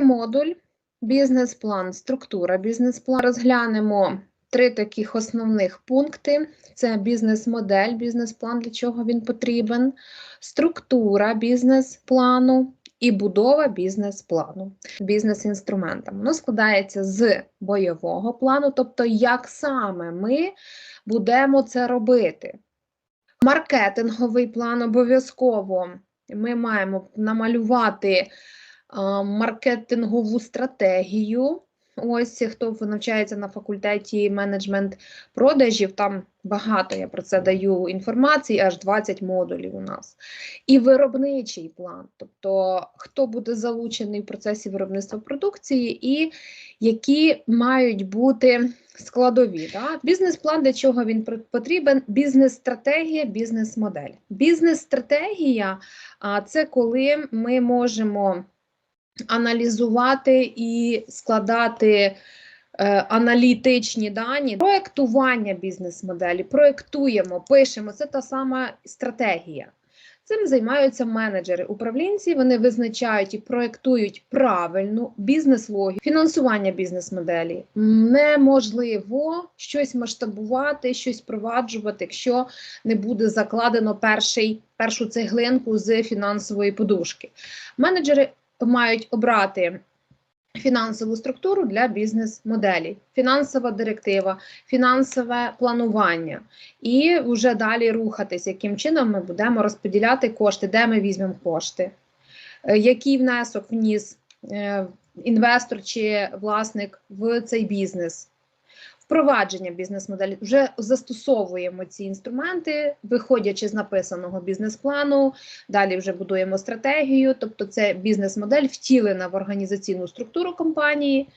модуль, бізнес-план, структура бізнес-план. Розглянемо три таких основних пункти: це бізнес-модель, бізнес-план, для чого він потрібен, структура бізнес-плану і будова бізнес-плану бізнес-інструментами. Воно складається з бойового плану, тобто як саме ми будемо це робити. Маркетинговий план обов'язково ми маємо намалювати маркетингову стратегію. Ось хто навчається на факультеті менеджмент продажів, там багато я про це даю інформації, аж 20 модулів у нас. І виробничий план, тобто хто буде залучений в процесі виробництва продукції, і які мають бути складові. Да? Бізнес-план для чого він потрібен? Бізнес-стратегія, бізнес-модель. Бізнес-стратегія це коли ми можемо аналізувати і складати е, аналітичні дані, проектування бізнес-моделі, проектуємо, пишемо. Це та сама стратегія. Цим займаються менеджери, управлінці. Вони визначають і проектують правильну бізнес-логіку, фінансування бізнес-моделі. Неможливо щось масштабувати, щось впроваджувати, якщо не буде закладено перший, першу цеглинку з фінансової подушки. Менеджери мають обрати фінансову структуру для бізнес-моделі, фінансова директива, фінансове планування, і вже далі рухатись, яким чином ми будемо розподіляти кошти, де ми візьмемо кошти, е, який внесок вніс е, інвестор чи власник в цей бізнес. Впровадження бізнес-моделі вже застосовуємо ці інструменти, виходячи з написаного бізнес-плану. Далі вже будуємо стратегію, тобто це бізнес-модель втілена в організаційну структуру компанії.